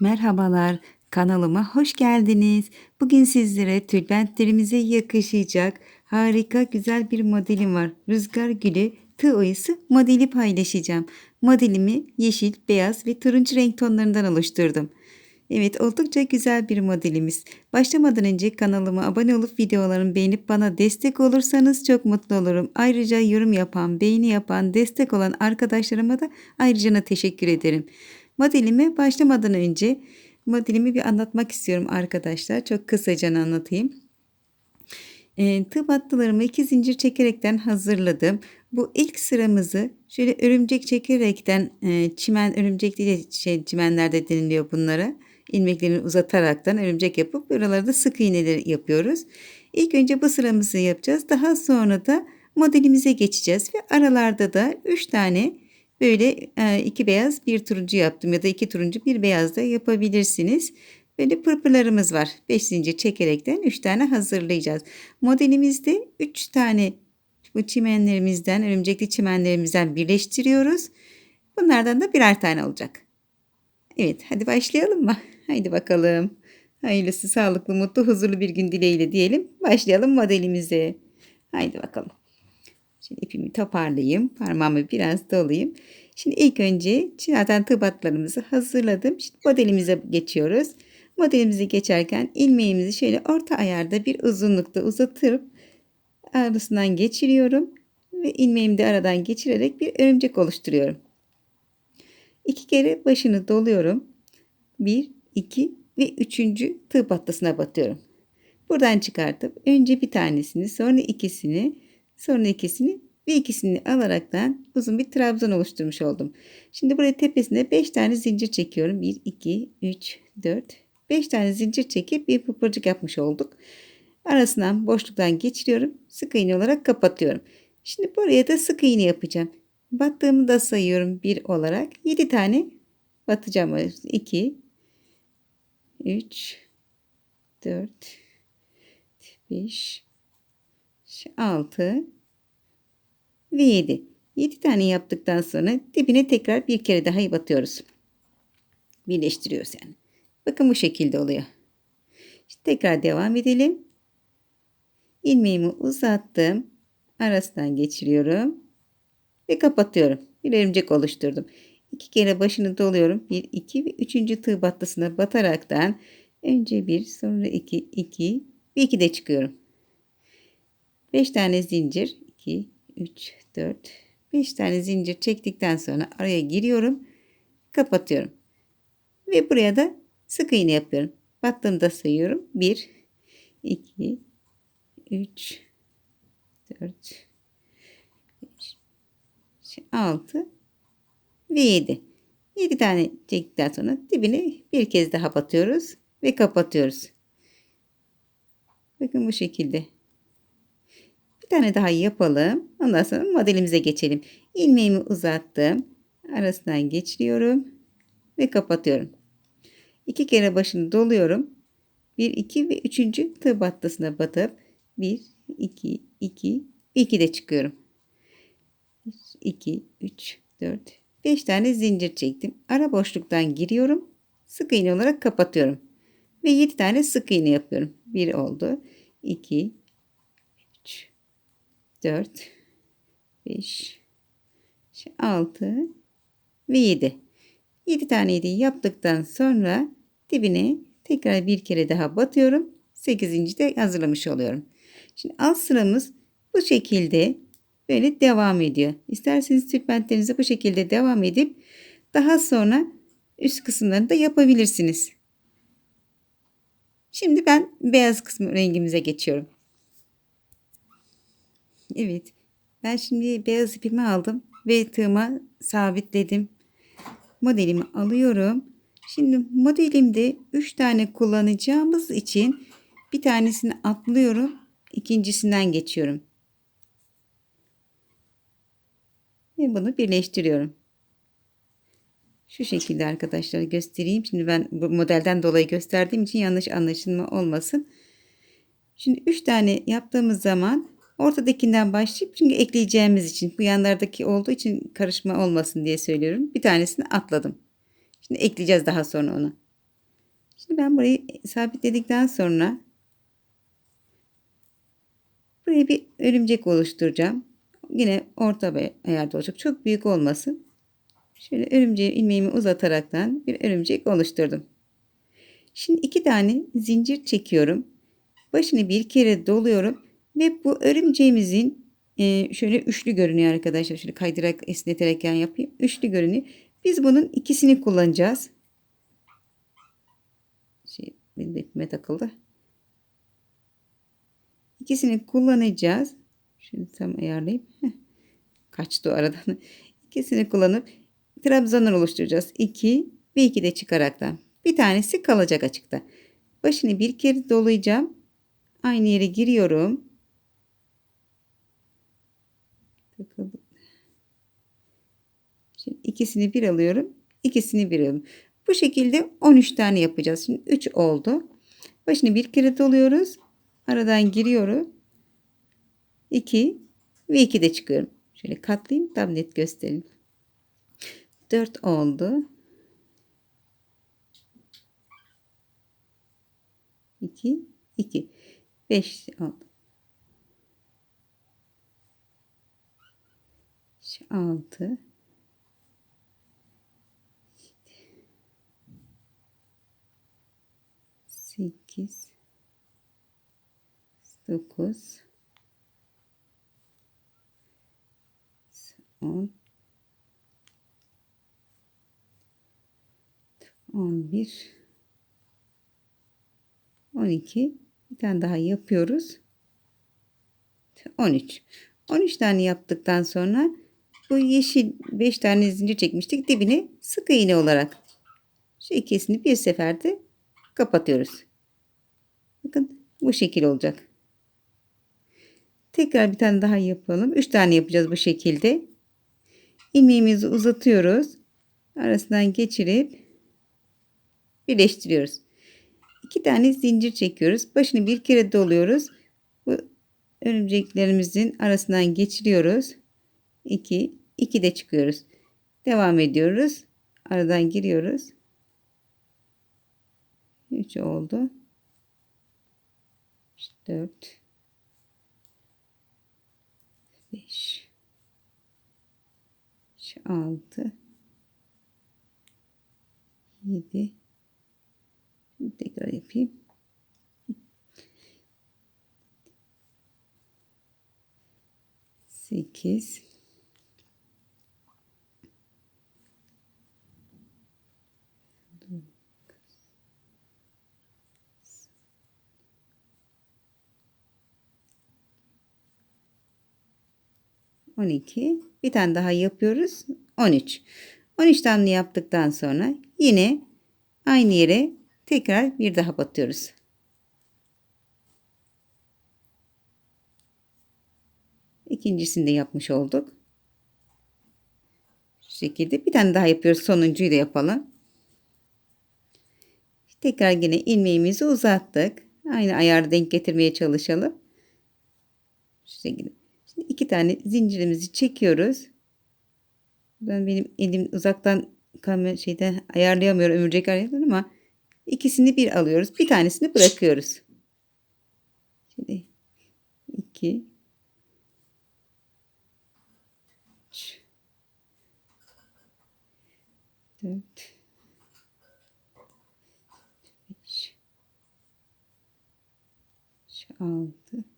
Merhabalar, kanalıma hoş geldiniz. Bugün sizlere tülbentlerimize yakışacak harika güzel bir modelim var. Rüzgar gülü tığ oyası modeli paylaşacağım. Modelimi yeşil, beyaz ve turuncu renk tonlarından oluşturdum. Evet oldukça güzel bir modelimiz. Başlamadan önce kanalıma abone olup videolarımı beğenip bana destek olursanız çok mutlu olurum. Ayrıca yorum yapan, beğeni yapan, destek olan arkadaşlarıma da ayrıca teşekkür ederim. Modelime başlamadan önce modelimi bir anlatmak istiyorum arkadaşlar. Çok kısaca anlatayım. E, tığ battılarımı iki zincir çekerekten hazırladım. Bu ilk sıramızı şöyle örümcek çekerekten e, çimen örümcek değil şey çimenlerde deniliyor bunlara. İlmeklerini uzataraktan örümcek yapıp buralarda sık iğneleri yapıyoruz. İlk önce bu sıramızı yapacağız. Daha sonra da modelimize geçeceğiz ve aralarda da 3 tane Böyle e, iki beyaz bir turuncu yaptım ya da iki turuncu bir beyaz da yapabilirsiniz. Böyle pırpırlarımız var. 5 zincir çekerekten 3 tane hazırlayacağız. Modelimizde 3 tane bu çimenlerimizden, örümcekli çimenlerimizden birleştiriyoruz. Bunlardan da birer tane olacak. Evet hadi başlayalım mı? Haydi bakalım. Hayırlısı sağlıklı, mutlu, huzurlu bir gün dileğiyle diyelim. Başlayalım modelimize. Haydi bakalım. Şimdi ipimi toparlayayım. Parmağımı biraz dolayayım. Şimdi ilk önce zaten tıbatlarımızı hazırladım. Şimdi modelimize geçiyoruz. Modelimize geçerken ilmeğimizi şöyle orta ayarda bir uzunlukta uzatıp arasından geçiriyorum. Ve ilmeğimi de aradan geçirerek bir örümcek oluşturuyorum. İki kere başını doluyorum. Bir, iki ve üçüncü tığ battasına batıyorum. Buradan çıkartıp önce bir tanesini sonra ikisini Sonra ikisini ve ikisini alaraktan uzun bir trabzan oluşturmuş oldum. Şimdi buraya tepesine 5 tane zincir çekiyorum. 1, 2, 3, 4, 5 tane zincir çekip bir pıpırcık yapmış olduk. Arasından boşluktan geçiriyorum. Sık iğne olarak kapatıyorum. Şimdi buraya da sık iğne yapacağım. Battığımı da sayıyorum 1 olarak. 7 tane batacağım. 2, 3, 4, 5, 6 ve 7. 7 tane yaptıktan sonra dibine tekrar bir kere daha batıyoruz. Birleştiriyoruz yani. Bakın bu şekilde oluyor. İşte tekrar devam edelim. İlmeğimi uzattım. Arasından geçiriyorum. Ve kapatıyorum. Bir örümcek oluşturdum. İki kere başını doluyorum. Bir, iki ve üçüncü tığ battısına bataraktan önce bir sonra iki, iki ve iki de çıkıyorum. 5 tane zincir 2 3 4 5 tane zincir çektikten sonra araya giriyorum kapatıyorum. Ve buraya da sık iğne yapıyorum. Battığımda sayıyorum. 1 2 3 4 5 6 ve 7 7 tane çektikten sonra dibine bir kez daha batıyoruz ve kapatıyoruz. Bakın bu şekilde tane daha yapalım. Ondan sonra modelimize geçelim. İlmeğimi uzattım. Arasından geçiriyorum. Ve kapatıyorum. İki kere başını doluyorum. 1, 2 ve 3. tığ battısına batıp 1, 2, 2, 2 de çıkıyorum. 1, 2, 3, 4, 5 tane zincir çektim. Ara boşluktan giriyorum. Sık iğne olarak kapatıyorum. Ve 7 tane sık iğne yapıyorum. 1 oldu. 2, 4, 5, 6 ve 7. 7 tane 7 yaptıktan sonra dibine tekrar bir kere daha batıyorum. 8. de hazırlamış oluyorum. Şimdi alt sıramız bu şekilde böyle devam ediyor. İsterseniz tülbentlerinize bu şekilde devam edip daha sonra üst kısımlarını da yapabilirsiniz. Şimdi ben beyaz kısmı rengimize geçiyorum. Evet. Ben şimdi beyaz ipimi aldım ve tığıma sabitledim. Modelimi alıyorum. Şimdi modelimde 3 tane kullanacağımız için bir tanesini atlıyorum. ikincisinden geçiyorum. Ve bunu birleştiriyorum. Şu şekilde arkadaşlar göstereyim. Şimdi ben bu modelden dolayı gösterdiğim için yanlış anlaşılma olmasın. Şimdi 3 tane yaptığımız zaman Ortadakinden başlayıp çünkü ekleyeceğimiz için bu yanlardaki olduğu için karışma olmasın diye söylüyorum. Bir tanesini atladım. Şimdi ekleyeceğiz daha sonra onu. Şimdi ben burayı sabitledikten sonra buraya bir örümcek oluşturacağım. Yine orta ayarda olacak. Çok büyük olmasın. Şöyle örümceği ilmeğimi uzataraktan bir örümcek oluşturdum. Şimdi iki tane zincir çekiyorum. Başını bir kere doluyorum ve bu örümceğimizin e, şöyle üçlü görünüyor arkadaşlar. Şöyle kaydırak esneterek yan yapayım. Üçlü görünüyor. Biz bunun ikisini kullanacağız. Şey, benim de takıldı. İkisini kullanacağız. Şimdi tam ayarlayayım. Heh. Kaçtı aradan. İkisini kullanıp trabzanlar oluşturacağız. 2 ve 2 de çıkaraktan. Bir tanesi kalacak açıkta. Başını bir kere dolayacağım. Aynı yere giriyorum. Takıldı. Şimdi ikisini bir alıyorum. ikisini bir alıyorum. Bu şekilde 13 tane yapacağız. Şimdi 3 oldu. Başını bir kere doluyoruz. Aradan giriyorum. 2 ve 2 de çıkıyorum. Şöyle katlayayım tam net göstereyim. 4 oldu. 2 2 5 oldu. 6 8 9 10 11 12 bir tane daha yapıyoruz. 13 13 tane yaptıktan sonra bu yeşil 5 tane zincir çekmiştik dibine sık iğne olarak şu ikisini bir seferde kapatıyoruz bakın bu şekil olacak tekrar bir tane daha yapalım 3 tane yapacağız bu şekilde ilmeğimizi uzatıyoruz arasından geçirip birleştiriyoruz. İki tane zincir çekiyoruz. Başını bir kere doluyoruz. Bu örümceklerimizin arasından geçiriyoruz. 2 2 de çıkıyoruz. Devam ediyoruz. Aradan giriyoruz. 3 oldu. 4 5 6 7 tekrar yapayım. Sekiz. On iki. Bir tane daha yapıyoruz. On üç. On üç tane yaptıktan sonra yine aynı yere Tekrar bir daha batıyoruz. İkincisini de yapmış olduk. Şu şekilde bir tane daha yapıyoruz. Sonuncuyu da yapalım. Tekrar yine ilmeğimizi uzattık. Aynı ayarı denk getirmeye çalışalım. Şu şekilde. İki tane zincirimizi çekiyoruz. Ben benim elim uzaktan kamera şeyde ayarlayamıyorum. Ömürcek ayarlayamıyorum ama İkisini bir alıyoruz. Bir tanesini bırakıyoruz. Şimdi iki üç dört beş altı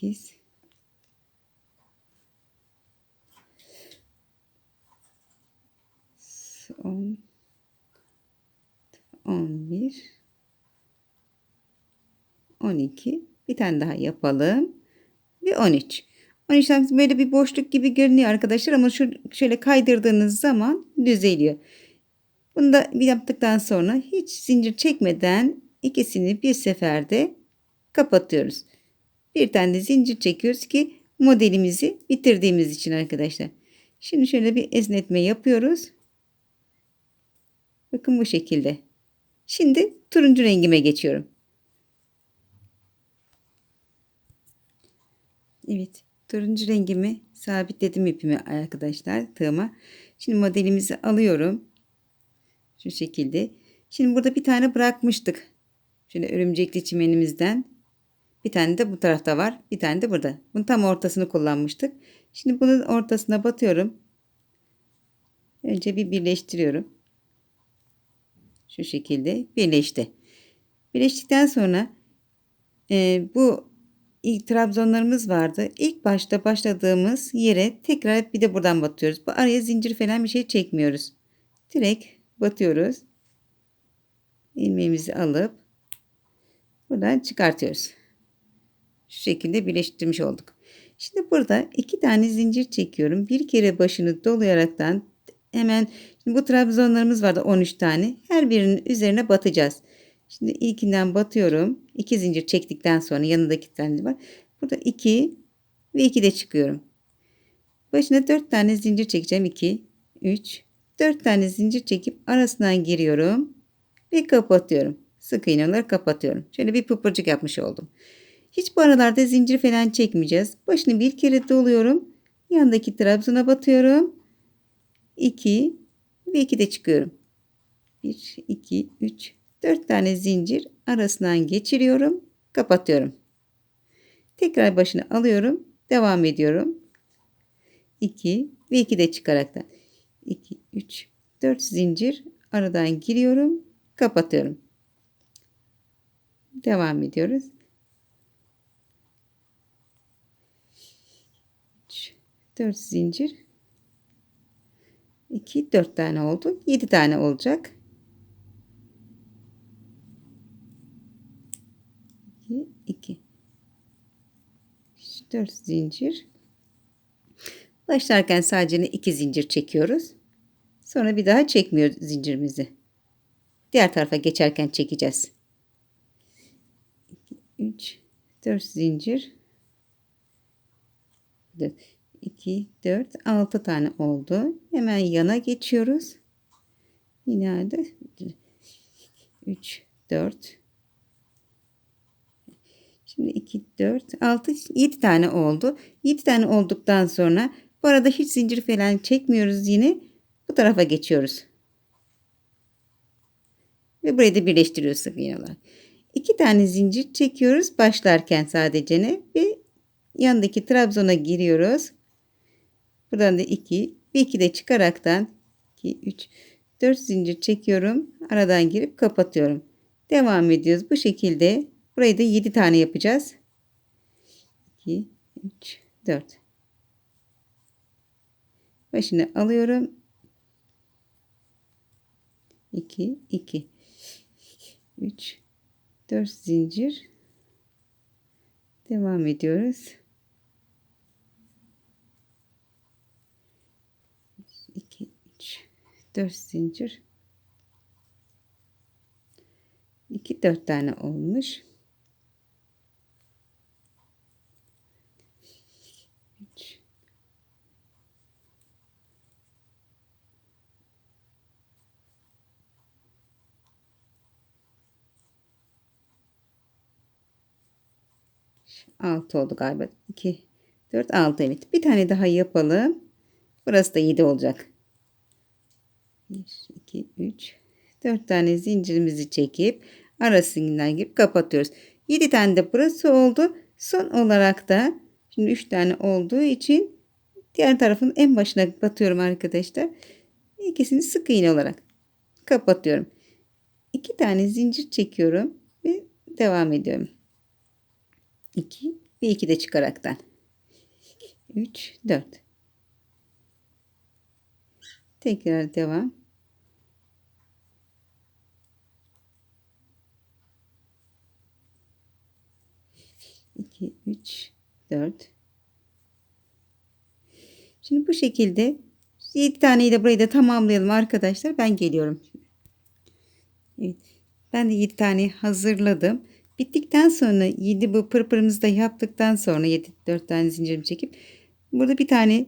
8 10 11 12 bir tane daha yapalım. Ve 13 13 tane böyle bir boşluk gibi görünüyor arkadaşlar ama şu şöyle kaydırdığınız zaman düzeliyor. Bunu da bir yaptıktan sonra hiç zincir çekmeden ikisini bir seferde kapatıyoruz. Bir tane zincir çekiyoruz ki modelimizi bitirdiğimiz için arkadaşlar. Şimdi şöyle bir esnetme yapıyoruz. Bakın bu şekilde. Şimdi turuncu rengime geçiyorum. Evet, turuncu rengimi sabitledim ipimi arkadaşlar tığıma. Şimdi modelimizi alıyorum. Şu şekilde. Şimdi burada bir tane bırakmıştık. Şöyle örümcekli çimenimizden. Bir tane de bu tarafta var. Bir tane de burada. Bunun tam ortasını kullanmıştık. Şimdi bunun ortasına batıyorum. Önce bir birleştiriyorum. Şu şekilde birleşti. Birleştikten sonra e, bu ilk trabzonlarımız vardı. İlk başta başladığımız yere tekrar bir de buradan batıyoruz. Bu araya zincir falan bir şey çekmiyoruz. Direkt batıyoruz. ilmeğimizi alıp buradan çıkartıyoruz. Şu şekilde birleştirmiş olduk. Şimdi burada iki tane zincir çekiyorum. Bir kere başını dolayaraktan hemen şimdi bu trabzonlarımız vardı 13 tane. Her birinin üzerine batacağız. Şimdi ilkinden batıyorum. İki zincir çektikten sonra yanındaki tane var. Burada 2 ve 2 de çıkıyorum. Başına 4 tane zincir çekeceğim. 2, 3, 4 tane zincir çekip arasından giriyorum ve kapatıyorum. Sık iğneler kapatıyorum. Şöyle bir pıpırcık yapmış oldum. Hiç bu aralarda zincir falan çekmeyeceğiz. Başını bir kere doluyorum. Yandaki trabzona batıyorum. 2 ve 2 de çıkıyorum. 1, 2, 3, 4 tane zincir arasından geçiriyorum. Kapatıyorum. Tekrar başını alıyorum. Devam ediyorum. 2 ve 2 de çıkaraktan. 2, 3, 4 zincir aradan giriyorum. Kapatıyorum. Devam ediyoruz. 4 zincir. 2 4 tane oldu. 7 tane olacak. 2 2 4 zincir. Başlarken sadece 2 zincir çekiyoruz. Sonra bir daha çekmiyoruz zincirimizi. Diğer tarafa geçerken çekeceğiz. 2 3 4 zincir. 4 2, 4, 6 tane oldu. Hemen yana geçiyoruz. Yine de 3, 4. Şimdi 2, 4, 6, 7 tane oldu. 7 tane olduktan sonra bu arada hiç zincir falan çekmiyoruz yine. Bu tarafa geçiyoruz. Ve burayı da birleştiriyoruz sık iğne olarak. 2 tane zincir çekiyoruz başlarken sadece ne ve yandaki trabzona giriyoruz. Buradan da 2 bir 2 de çıkaraktan 2 3 4 zincir çekiyorum. Aradan girip kapatıyorum. Devam ediyoruz. Bu şekilde burayı da 7 tane yapacağız. 2 3 4 Başını alıyorum. 2 2 3 4 zincir devam ediyoruz. 4 zincir. 2 4 tane olmuş. 3 6 oldu galiba. 2 4 6 evet. Bir tane daha yapalım. Burası da 7 olacak 1, 2, 3, 4 tane zincirimizi çekip arasından girip kapatıyoruz. 7 tane de burası oldu. Son olarak da şimdi 3 tane olduğu için diğer tarafın en başına batıyorum arkadaşlar. İkisini sık iğne olarak kapatıyorum. 2 tane zincir çekiyorum ve devam ediyorum. 2 ve 2 de çıkaraktan. 3 4 Tekrar devam. İki, üç, dört. Şimdi bu şekilde 7 taneyi de burayı da tamamlayalım arkadaşlar. Ben geliyorum. Evet. Ben de 7 tane hazırladım. Bittikten sonra 7 bu pırpırımızı da yaptıktan sonra 7 4 tane zincirimi çekip burada bir tane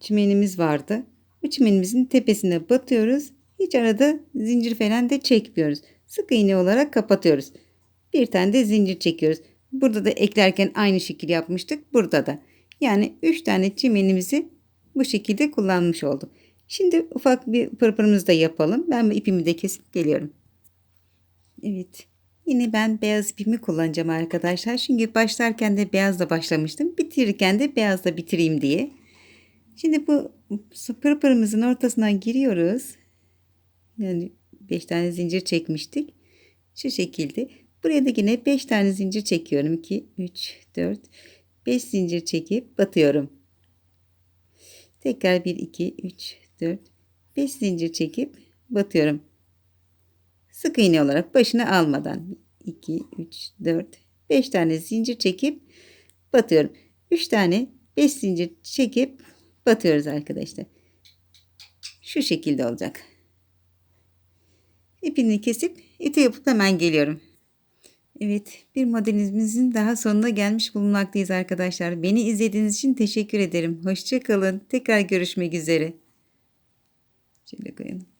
çimenimiz vardı. Bu çimenimizin tepesine batıyoruz. Hiç arada zincir falan da çekmiyoruz. Sık iğne olarak kapatıyoruz. Bir tane de zincir çekiyoruz. Burada da eklerken aynı şekil yapmıştık. Burada da. Yani 3 tane çimenimizi bu şekilde kullanmış olduk. Şimdi ufak bir pırpırımızı da yapalım. Ben bu ipimi de kesip geliyorum. Evet. Yine ben beyaz ipimi kullanacağım arkadaşlar. Çünkü başlarken de beyazla başlamıştım. Bitirirken de beyazla bitireyim diye. Şimdi bu pırpırımızın ortasından giriyoruz. Yani 5 tane zincir çekmiştik. Şu şekilde. Buraya da yine 5 tane zincir çekiyorum. 2, 3, 4, 5 zincir çekip batıyorum. Tekrar 1, 2, 3, 4, 5 zincir çekip batıyorum. Sık iğne olarak başını almadan 2, 3, 4, 5 tane zincir çekip batıyorum. 3 tane 5 zincir çekip batıyoruz arkadaşlar. Şu şekilde olacak. İpini kesip iti yapıp hemen geliyorum. Evet bir modelimizin daha sonuna gelmiş bulunmaktayız arkadaşlar. Beni izlediğiniz için teşekkür ederim. Hoşçakalın. Tekrar görüşmek üzere. Şöyle koyalım.